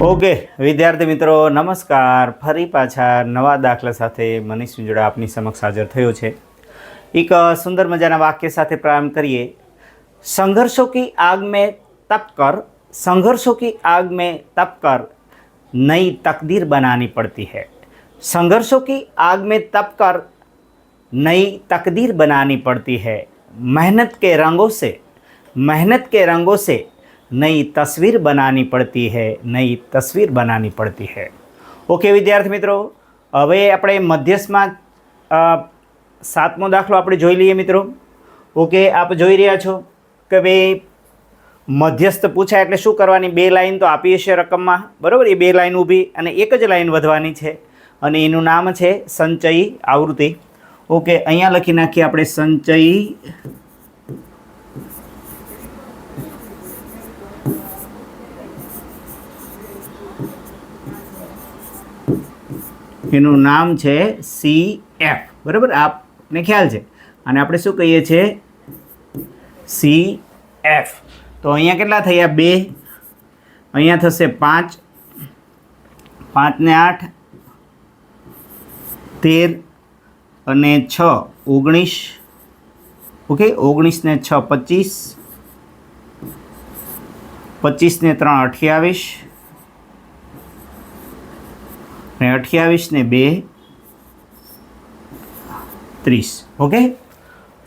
Okay, વિદ્યાર્થી મિત્રો, નમસ્કાર. ફરી પાછા નવા દાખલા સાથે મનીષ ચુંજડા આપની સમક્ષ હાજર થયો છે. એક સુંદર મજાના વાક્ય સાથે પ્રારંભ કરીએ. સંઘર્ષો કી આગ મેં તપ કર, સંઘર્ષો કી આગ મેં તપ કર, નઈ તકદીર બનાની પડતી હૈ. સંઘર્ષો કી આગ મેં તપ કર, નઈ તકદીર બનાની પડતી હૈ. મહેનત કે રંગો સે, મહેનત કે રંગો સે नई तस्वीर बनानी पड़ती है नई तस्वीर बनानी પડતી है ઓકે વિદ્યાર્થી મિત્રો હવે આપણે મધ્યસ્થમાં અ, સાતમો દાખલો આપણે જોઈ લઈએ મિત્રો ઓકે આપ જોઈ રહ્યા છો કે ભાઈ મધ્યસ્થ પૂછાય એટલે શું કરવાની બે લાઈન તો આપી છે રકમમાં બરાબર એ બે લાઈન ઊભી અને એક જ લાઈન વધવાની છે અને એનું નામ છે સંચયી આવૃત્તિ ઓકે અહીંયા લખી નાખીએ આપણે સંચયી એનું નામ છે સી એફ બરાબર? આપને ખ્યાલ છે. અને આપણે શું કહીએ છીએ? સી એફ તો અહીંયા કેટલા થયા? બે. અહીંયા થશે પાંચ. પાંચને આઠ. તેર અને છ. ઓગણીસ. ઓકે? ઓગણીસને છ, પચીસ. પચીસને ત્રણ, અઠ્યાવીસ. ને અઠ્યાવીસ ને બે ત્રીસ. ઓકે?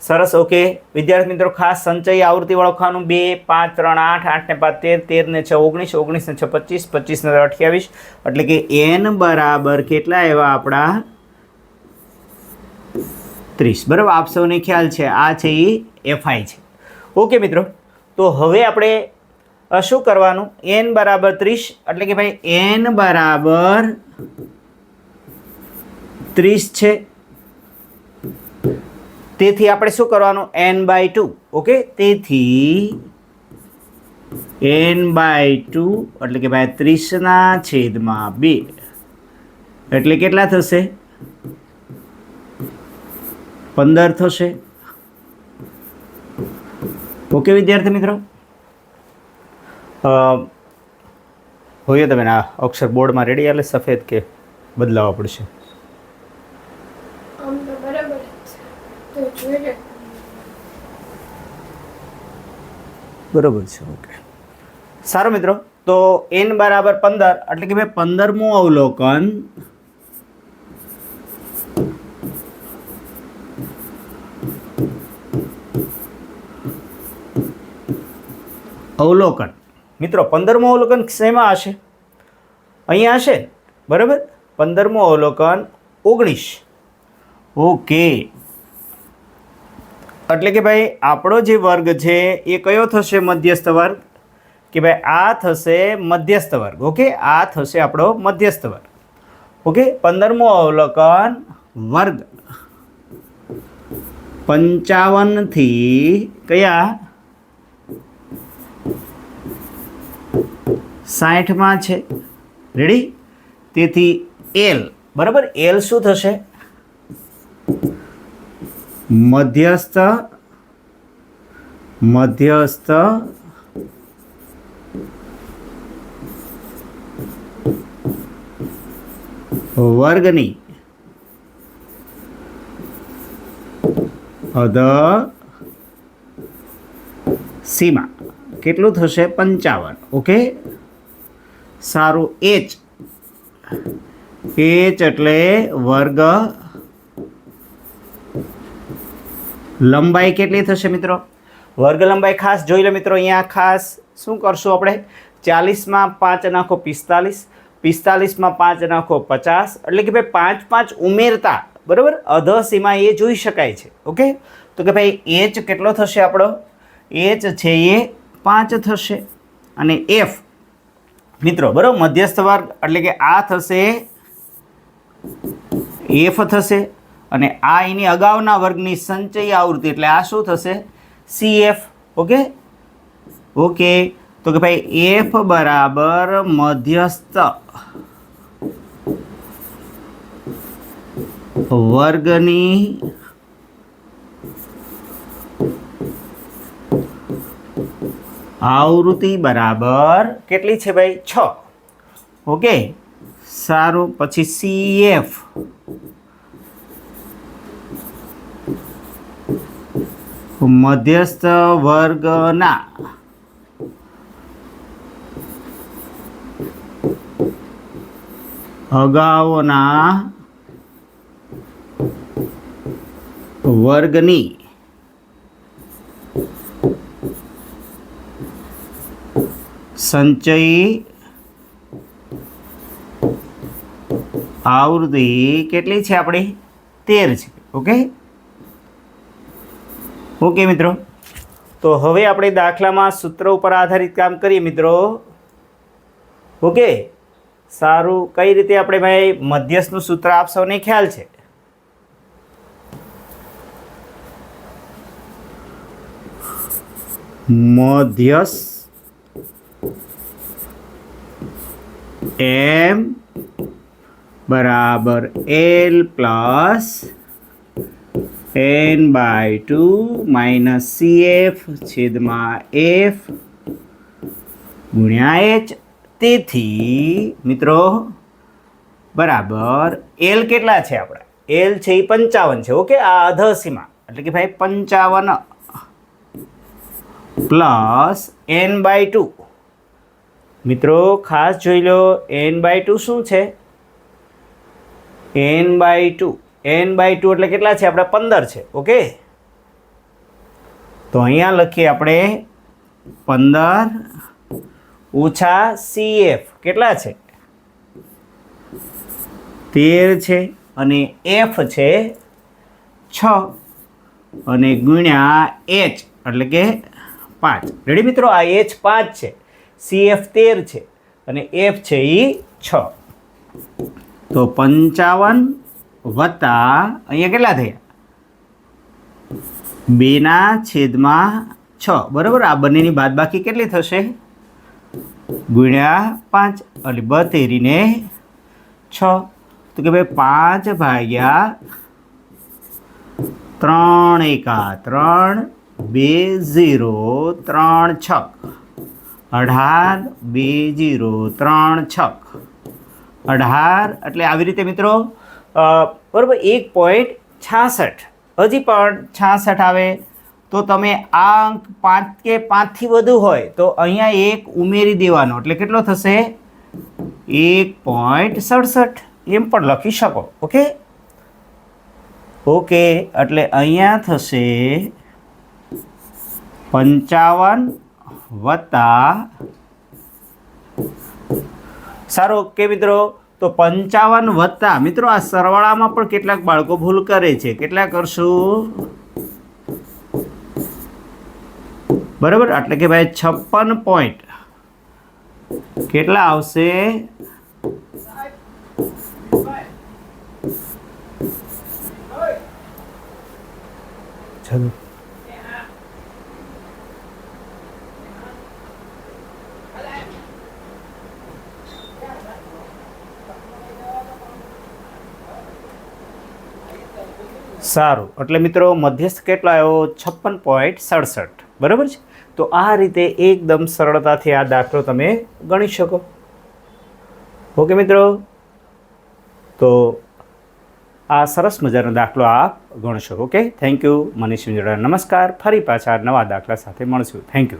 સરસ, ઓકે. વિદ્યાર્થી મિત્રો, ખાસ સંચય આવૃત્તિ ઓળખવાનું બે, પાંચ, ત્રણ, આઠ આઠ ને પાંચ, તેર તેર ને છ, ઓગણીસ ઓગણીસ ને છ, પચીસ પચીસ ને અઠ્યાવીસ. એટલે કે એન બરાબર કેટલા એવા આપણા? ત્રીસ. બરાબર? આપ સૌને ખ્યાલ છે, આ છે એ એફઆઈ છે. ઓકે મિત્રો, તો હવે આપણે શું કરવાનું? એન બરાબર ત્રીસ, એટલે કે ભાઈ એન બરાબર ત્રીસ છે. તેથી આપણે શું કરવાનું? એન બાય ટુ ઓકે તેથી એન બાય ટુ એટલે કે ભાઈ ત્રીસના છેદમાં બે. એટલે કેટલા થશે? પંદર થશે. ઓકે વિદ્યાર્થી મિત્રો? હોય તમે આ અક્ષર બોર્ડમાં રેડી એટલે સફેદ કે બદલાવવા પડશે? બરોબર છે. ઓકે. સારું મિત્રો તો એન બરાબર પંદર એટલે કે ભાઈ પંદરમું અવલોકન અવલોકન મિત્રો, પંદરમું અવલોકન શેમાં હશે? અહીંયા હશે, બરાબર? પંદરમું અવલોકન ઓગણીસ. ઓકે. એટલે કે ભાઈ, આપણો જે વર્ગ છે, એ કયો થશે મધ્યસ્થ વર્ગ? કે ભાઈ, આ થશે મધ્યસ્થ વર્ગ, ઓકે? આ થશે આપણો મધ્યસ્થ વર્ગ. ઓકે? પંદરમો અવલોકન વર્ગ. પંચાવનથી કયા? સાઠમાં છે. રેડી તેથી એલ બરાબર? એલ શું થશે? મધ્યસ્થ મધ્યસ્થ, વર્ગની અધ સીમા. કેટલું થશે? પંચાવન. ઓકે સારું. એચ. એચ એટલે વર્ગ લંબાઈ કેટલી થશે મિત્રો? વર્ગ લંબાઈ ખાસ જોઈ લો મિત્રો, અહીંયા ખાસ શું કરશું આપણે? ચાલીસમાં પાંચ નાખો પિસ્તાલીસ, પિસ્તાલીસમાં પાંચ નાખો પચાસ, એટલે કે ભાઈ પાંચ પાંચ ઉમેરતા, બરાબર? અધ સીમા એ જોઈ શકાય છે, ઓકે? તો કે ભાઈ એચ કેટલો થશે આપણો? એચ છે એ પાંચ થશે. અને એફ મિત્રો, બરાબર? મધ્યસ્થ વર્ગ એટલે કે આ થશે, એફ થશે અને આ એની અગાઉના વર્ગની સંચય આવૃત્તિ એટલે આ શું થશે? C F okay? ઓકે. તો કે ભાઈ, એફ બરાબર મધ્યસ્થ વર્ગની આવૃત્તિ બરાબર કેટલી છે ભાઈ? છ. ઓકે. સારું. પછી સી એફ મધ્યસ્થ વર્ગના અગાઉના વર્ગની સંચયી આવૃત્તિ કેટલી છે આપણી? તેર છે. ઓકે? ઓકે મિત્રો. તો હવે આપણે દાખલામાં સૂત્ર ઉપર આધારિત કામ કરીએ મિત્રો. ઓકે? સારું. કઈ રીતે આપણે ભાઈ મધ્યસ્થનું સૂત્ર આપ સૌને ખ્યાલ છે? મધ્યસ્થ એમ બરાબર L plus N by two minus C F છેદમાં એફ ગુણ્યા એચ તેથી, મિત્રો, બરાબર એલ કેટલા છે આપણા? એલ છે એ પંચાવન છે. ઓકે, આ અધસીમા એટલે કે ભાઈ પંચાવન પ્લસ એન બાય ટુ મિત્રો, ખાસ જોઈ લો એન બાય ટુ શું છે? N by two N by two એટલે કેટલા છે? આપણે પંદર છે, ઓકે? તો અહીંયા લખીએ આપણે પંદર ઓછા સી એફ કેટલા છે? તેર છે અને એફ છે છ અને ગુણ્યા એચ એટલે કે પાંચ. રેડી મિત્રો? આ એચ પાંચ છે. સી એફ તેર છે અને એફ છે એ છ. તો પંચાવન વત્તા અહીંયા કેટલા થયા? બેના છેદમાં છ. બરાબર? આ બંનેની બાદબાકી કેટલી થશે? ગુણ્યા પાંચ. એટલે બતેરીને છ. તો કે ભાઈ પાંચ ભાગ્યા ત્રણ એકા ત્રણ બે ઝીરો ત્રણ છક અઢાર, બે, જીરો, ત્રણ, છક. અઢાર, એટલે આવી રીતે મિત્રો બરાબર, એક પોઈન્ટ છાસઠ. હજી પણ છાસઠ આવે. તો તમે આ અંક પાંચ કે પાંચથી વધુ હોય, તો અહીંયા એક ઉમેરી દેવાનો. એટલે કેટલો થશે? એક પોઈન્ટ સડસઠ. એમ પણ લખી શકો, ઓકે? ઓકે, એટલે અહીંયા થશે પંચાવન વત્તા સારું ઓકે મિત્રો? તો પંચાવન વત્તા. મિત્રો, આ સરવાળામાં પણ કેટલાક બાળકો ભૂલ કરે છે. કેટલા કરશું? બરાબર? એટલે કે ભાઈ છપ્પન પોઈન્ટ કેટલા આવશે? ચલો સારું. એટલે મિત્રો, મધ્યસ્થ કેટલો આવ્યો? છપ્પન પોઈન્ટ સડસઠ. બરાબર છે? તો આ રીતે એકદમ સરળતાથી આ દાખલો તમે ગણી શકો. ઓકે મિત્રો? તો આ સરસ મજાનો દાખલો આપ ગણશો okay? Thank you Manish Minjoda નમસ્કાર. ફરી પાછા નવા દાખલા સાથે મળશું. Thank you